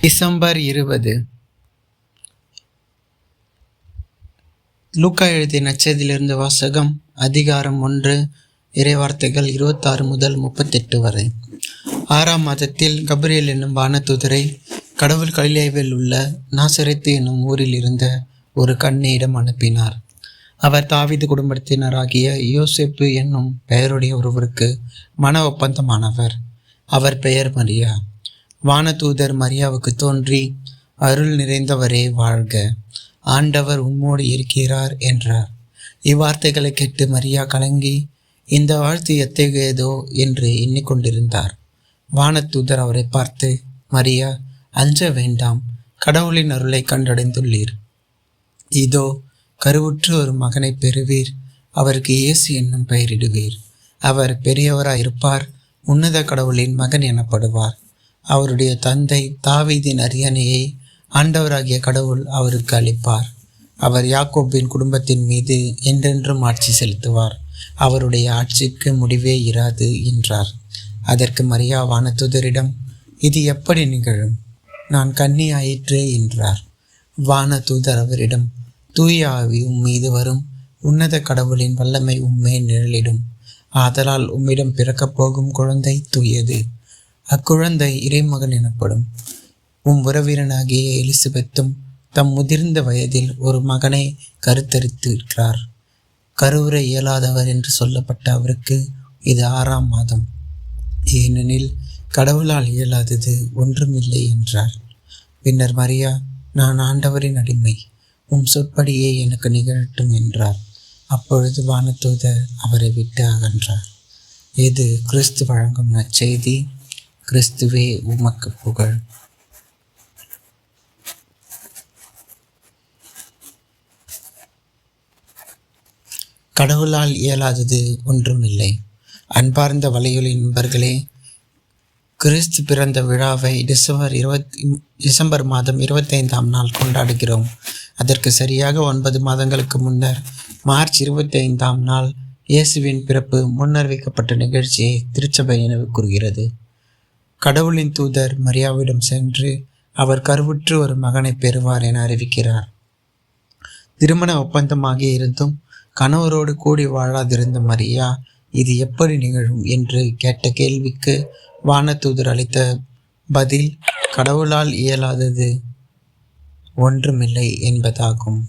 December இருபது. லூக்கா எழுதிய நச்சதிலிருந்து வாசகம் அதிகாரம் ஒன்று இறைவார்த்தைகள் இருபத்தாறு முதல் முப்பத்தெட்டு வரை. ஆறாம் மாதத்தில் கபிரியல் என்னும் வானதூதரை கடவுள் கலிலேவில் உள்ள நாசரித்து என்னும் ஊரில் இருந்த ஒரு கண்ணியிடம் அனுப்பினார். அவர் தாவித குடும்பத்தினராகிய யோசிப்பு என்னும் பெயருடைய ஒருவருக்கு மன ஒப்பந்தமானவர். அவர் பெயர் மரியா. வானதூதர் மரியாவுக்கு தோன்றி அருள் நிறைந்தவரே வாழ்க. ஆண்டவர் உம்மோடு இருக்கிறார் என்றார். இவ்வார்த்தைகளை கேட்டு மரியா கலங்கி இந்த வாழ்த்து எத்தகையதோ என்று எண்ணிக்கொண்டிருந்தார். வானதூதர் அவரை பார்த்து மரியா அஞ்ச வேண்டாம். கடவுளின் அருளை கண்டடைந்துள்ளீர். இதோ கருவுற்று ஒரு மகனை பெறுவீர். அவருக்கு இயேசு என்னும் பெயரிடுவீர். அவர் பெரியவராயிருப்பார். உன்னத கடவுளின் மகன் எனப்படுவார். அவருடைய தந்தை தாவீதின் அரியணையை ஆண்டவராகிய கடவுள் அவருக்கு அளிப்பார். அவர் யாக்கோப்பின் குடும்பத்தின் மீது என்றென்றும் ஆட்சி செலுத்துவார். அவருடைய ஆட்சிக்கு முடிவே இராது என்றார். அதற்கு மரியா வானதுதரிடம் இது எப்படி நிகழும்? நான் கன்னி ஆயிற்றே என்றார் வானதூதர் அவரிடம் தூய ஆவி உம் மீது வரும். உன்னத கடவுளின் வல்லமை உம்மே நிழலிடும். ஆதலால் உம்மிடம் பிறக்கப் போகும் குழந்தை தூயது. அக்குழந்தை இறைமகன் எனப்படும் உம் உறவினனாகிய எலிசபெத்தும் தம் முதிர்ந்த வயதில் ஒரு மகனை கருத்தரித்திருக்கிறார் கருவுரை இயலாதவர் என்று சொல்லப்பட்ட அவருக்கு இது ஆறாம் மாதம். ஏனெனில் கடவுளால் இயலாதது ஒன்றுமில்லை என்றார். பின்னர் மரியா நான் ஆண்டவரின் அடிமை உம் சொற்படியே எனக்கு நிகழட்டும் என்றார். அப்பொழுது வானத்தூதர் அவரை விட்டு அகன்றார். இது கிறிஸ்து வழங்கும் நற்செய்தி. கிறிஸ்துவே உமக்கு புகழ். கடவுளால் இயலாதது ஒன்றுமில்லை. அன்பார்ந்த வலையொலி நண்பர்களே கிறிஸ்து பிறந்த விழாவை டிசம்பர் இருபத்தி டிசம்பர் மாதம் இருபத்தைந்தாம் நாள் கொண்டாடுகிறோம். அதற்கு சரியாக ஒன்பது மாதங்களுக்கு முன்னர் மார்ச் இருபத்தைந்தாம் நாள் இயேசுவின் பிறப்பு முன்னறிவிக்கப்பட்ட நிகழ்ச்சியை திருச்சபை நினைவு கூறுகிறது கடவுளின் தூதர் மரியாவிடம் சென்று அவர் கருவுற்று ஒரு மகனை பெறுவார் என அறிவிக்கிறார். திருமண ஒப்பந்தமாகி இருந்தும் கணவரோடு கூடி வாழாதிருந்த மரியா இது எப்படி நிகழும்? என்று கேட்ட கேள்விக்கு வானதூதர் அளித்த பதில் கடவுளால் இயலாதது ஒன்றுமில்லை என்பதாகும்.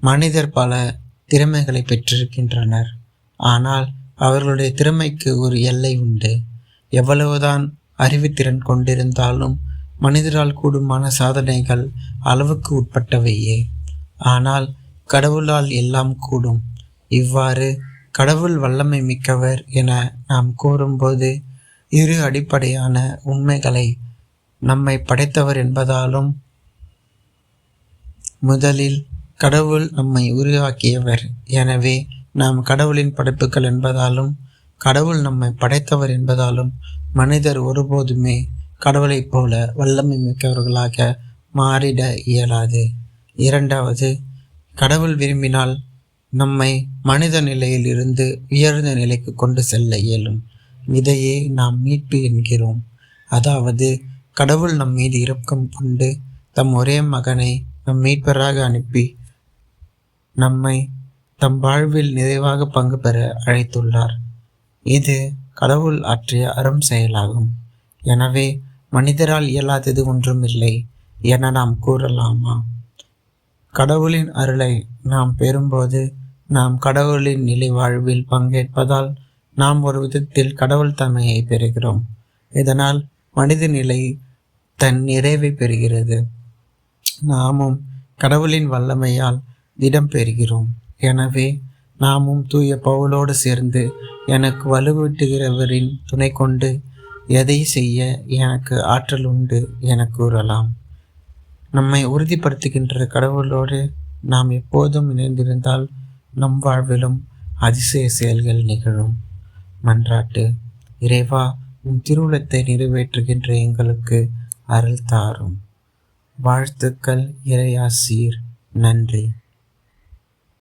மனிதர் பல திறமைகளை பெற்றிருக்கின்றனர். ஆனால் அவர்களுடைய திறமைக்கு ஒரு எல்லை உண்டு. எவ்வளவுதான் அறிவுத்திறன் கொண்டிருந்தாலும் மனிதரால் கூடுமான சாதனைகள் அளவுக்கு உட்பட்டவையே. ஆனால் கடவுளால் எல்லாம் கூடும். இவ்வாறு கடவுள் வல்லமை மிக்கவர் என நாம் கூறும்போது இரு அடிப்படையான உண்மைகளை நம்மை படைத்தவர் என்பதாலும் முதலில் கடவுள் நம்மை உருவாக்கியவர். எனவே நாம் கடவுளின் படைப்புகள் என்பதாலும் கடவுள் நம்மை படைத்தவர் என்பதாலும் மனிதர் ஒருபோதுமே கடவுளைப் போல வல்லமை மிக்கவர்களாக மாறிட இயலாது. இரண்டாவது கடவுள் விரும்பினால் நம்மை மனித நிலையில் இருந்து உயர்ந்த நிலைக்கு கொண்டு செல்ல இயலும். இதையே நாம் மீட்பு என்கிறோம். அதாவது கடவுள் நம் மீது இரக்கம் கொண்டு தம் ஒரே மகனை நம் மீட்பராக அனுப்பி நம்மை தம் வாழ்வில் நிறைவாக பங்கு பெற அழைத்துள்ளார். இது கடவுள் ஆற்றிய அறம் செயலாகும். எனவே மனிதரால் இயலாதது ஒன்றுமில்லை என நாம் கூறலாமா? கடவுளின் அருளை நாம் பெறும்போது நாம் கடவுளின் நிலை வாழ்வில் பங்கேற்பதால் நாம் ஒரு விதத்தில் கடவுள் தன்மையை பெறுகிறோம். இதனால் மனித நிலை தன் நிறைவை பெறுகிறது. நாமும் கடவுளின் வல்லமையால் இடம் பெறுகிறோம். எனவே நாமும் தூய பவுலோடு சேர்ந்து எனக்கு வலுவூட்டுகிறவரின் துணை கொண்டு எதை செய்ய எனக்கு ஆற்றல் உண்டு என கூறலாம். நம்மை உறுதிப்படுத்துகின்ற கடவுளோடு நாம் எப்போதும் இணைந்திருந்தால் நம் வாழ்விலும் அதிசய செயல்கள் நிகழும். மன்றாட்டு இறைவா உன் திருவுளத்தை நிறைவேற்றுகின்ற எங்களுக்கு அருள் தாரும். வாழ்த்துக்கள் இறையாசீர். நன்றி.